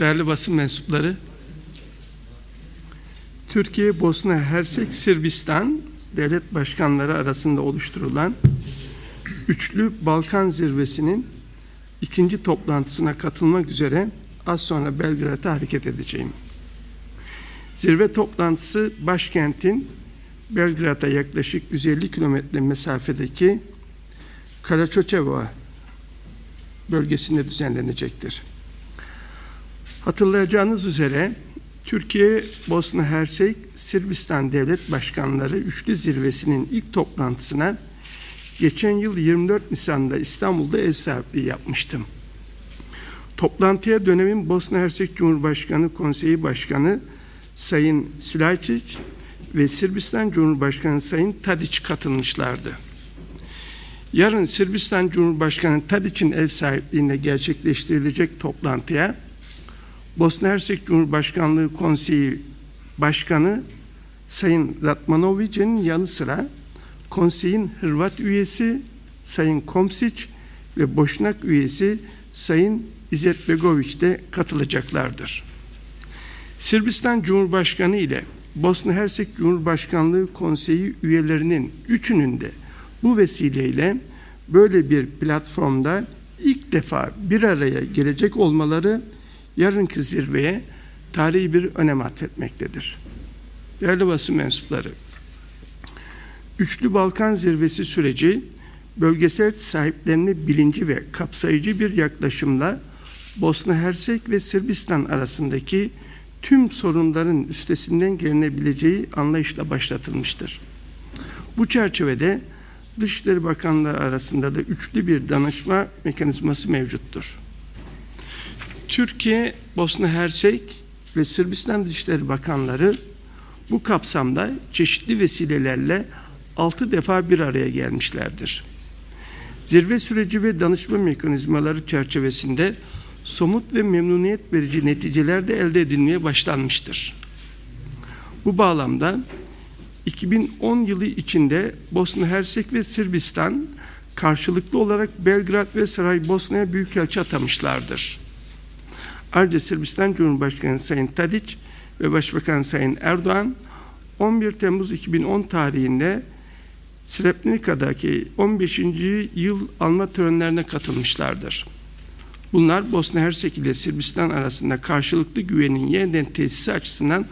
değerli basın mensupları, Türkiye, Bosna Hersek, Sırbistan devlet başkanları arasında oluşturulan Üçlü Balkan Zirvesi'nin ikinci toplantısına katılmak üzere az sonra Belgrad'a hareket edeceğim. Zirve toplantısı başkentin Belgrad'a yaklaşık 150 kilometre mesafedeki Karaçoçeva bölgesinde düzenlenecektir. Hatırlayacağınız üzere Türkiye, Bosna Hersek, Sırbistan devlet başkanları üçlü zirvesinin ilk toplantısına geçen yıl 24 Nisan'da İstanbul'da ev sahipliği yapmıştım. Toplantıya dönemin Bosna Hersek Cumhurbaşkanı Konseyi Başkanı Sayın Silajčić ve Sırbistan Cumhurbaşkanı Sayın Tadić katılmışlardı. Yarın Sırbistan Cumhurbaşkanı Tadić'in ev sahipliğinde gerçekleştirilecek toplantıya Bosna Hersek Cumhurbaşkanlığı Konseyi Başkanı Sayın Ratmanovic'in yanı sıra konseyin Hırvat üyesi Sayın Komsic ve Boşnak üyesi Sayın İzzet Begoviç de katılacaklardır. Sırbistan Cumhurbaşkanı ile Bosna Hersek Cumhurbaşkanlığı Konseyi üyelerinin üçünün de bu vesileyle böyle bir platformda ilk defa bir araya gelecek olmaları yarınki zirveye tarihi bir önem atfetmektedir. Değerli basın mensupları, Üçlü Balkan Zirvesi süreci bölgesel sahiplerini bilinci ve kapsayıcı bir yaklaşımla Bosna Hersek ve Sırbistan arasındaki tüm sorunların üstesinden gelinebileceği anlayışla başlatılmıştır. Bu çerçevede Dışişleri Bakanları arasında da üçlü bir danışma mekanizması mevcuttur. Türkiye, Bosna Hersek ve Sırbistan Dışişleri Bakanları bu kapsamda çeşitli vesilelerle altı defa bir araya gelmişlerdir. Zirve süreci ve danışma mekanizmaları çerçevesinde somut ve memnuniyet verici neticeler de elde edilmeye başlanmıştır. Bu bağlamda 2010 yılı içinde Bosna Hersek ve Sırbistan karşılıklı olarak Belgrad ve Saraybosna'ya büyükelçi atamışlardır. Ayrıca Sırbistan Cumhurbaşkanı Sayın Tadić ve Başbakan Sayın Erdoğan 11 Temmuz 2010 tarihinde Srebrenica'daki 15. yıl alma törenlerine katılmışlardır. Bunlar Bosna Hersek ile Sırbistan arasında karşılıklı güvenin yeniden tesisi açısından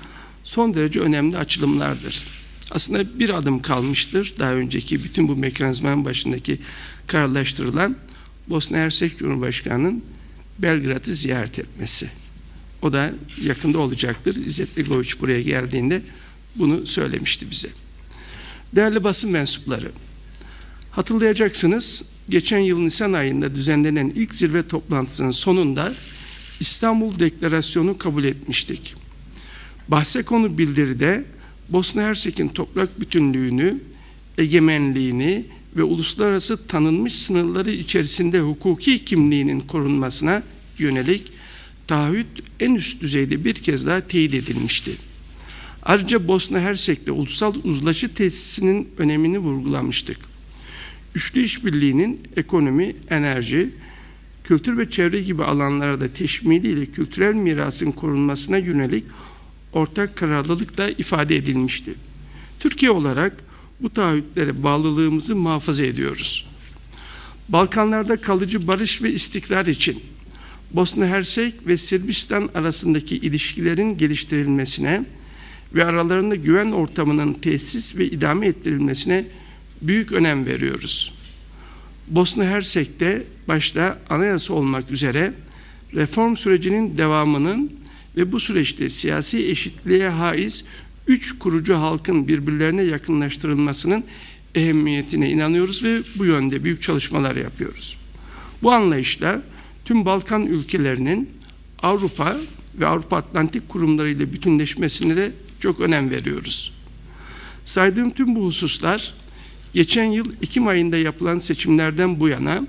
son derece önemli açılımlardır. Aslında bir adım kalmıştır. Daha önceki bütün bu mekanizmanın başındaki kararlaştırılan Bosna Hersek Cumhurbaşkanı'nın Belgrad'ı ziyaret etmesi. O da yakında olacaktır. İzzet Begoviç buraya geldiğinde bunu söylemişti bize. Değerli basın mensupları, hatırlayacaksınız geçen yıl Nisan ayında düzenlenen ilk zirve toplantısının sonunda İstanbul Deklarasyonu kabul etmiştik. Bahse konu bildiride Bosna Hersek'in toprak bütünlüğünü, egemenliğini ve uluslararası tanınmış sınırları içerisinde hukuki kimliğinin korunmasına yönelik taahhüt en üst düzeyde bir kez daha teyit edilmişti. Ayrıca Bosna Hersek'te ulusal uzlaşı tesisinin önemini vurgulamıştık. Üçlü işbirliğinin ekonomi, enerji, kültür ve çevre gibi alanlarda teşmili ile kültürel mirasın korunmasına yönelik ortak kararlılık da ifade edilmişti. Türkiye olarak bu taahhütlere bağlılığımızı muhafaza ediyoruz. Balkanlarda kalıcı barış ve istikrar için Bosna Hersek ve Sırbistan arasındaki ilişkilerin geliştirilmesine ve aralarında güven ortamının tesis ve idame ettirilmesine büyük önem veriyoruz. Bosna Hersek'te başta anayasa olmak üzere reform sürecinin devamının ve bu süreçte siyasi eşitliğe haiz üç kurucu halkın birbirlerine yakınlaştırılmasının ehemmiyetine inanıyoruz ve bu yönde büyük çalışmalar yapıyoruz. Bu anlayışla tüm Balkan ülkelerinin Avrupa ve Avrupa Atlantik kurumları ile bütünleşmesine de çok önem veriyoruz. Saydığım tüm bu hususlar geçen yıl Ekim ayında yapılan seçimlerden bu yana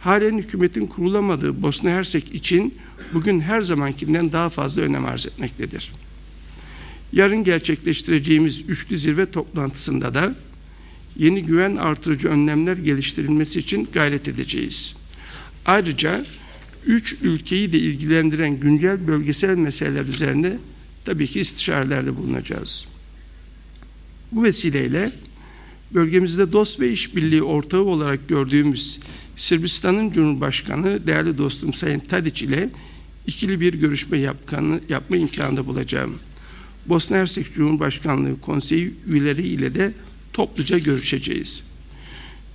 halen hükümetin kurulamadığı Bosna Hersek için bugün her zamankinden daha fazla önem arz etmektedir. Yarın gerçekleştireceğimiz üçlü zirve toplantısında da yeni güven artırıcı önlemler geliştirilmesi için gayret edeceğiz. Ayrıca üç ülkeyi de ilgilendiren güncel bölgesel meseleler üzerine tabii ki istişarelerde bulunacağız. Bu vesileyle bölgemizde dost ve işbirliği ortağı olarak gördüğümüz Sırbistan'ın Cumhurbaşkanı değerli dostum Sayın Tadiç ile ikili bir görüşme yapkanı, yapma imkanı bulacağım. Bosna Hersek Cumhurbaşkanlığı Konseyi üyeleri ile de topluca görüşeceğiz.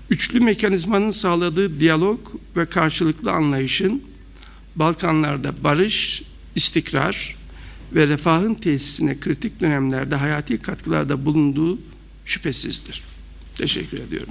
Üçlü mekanizmanın sağladığı diyalog ve karşılıklı anlayışın Balkanlarda barış, istikrar ve refahın tesisine kritik dönemlerde hayati katkılarda bulunduğu şüphesizdir. Teşekkür ediyorum.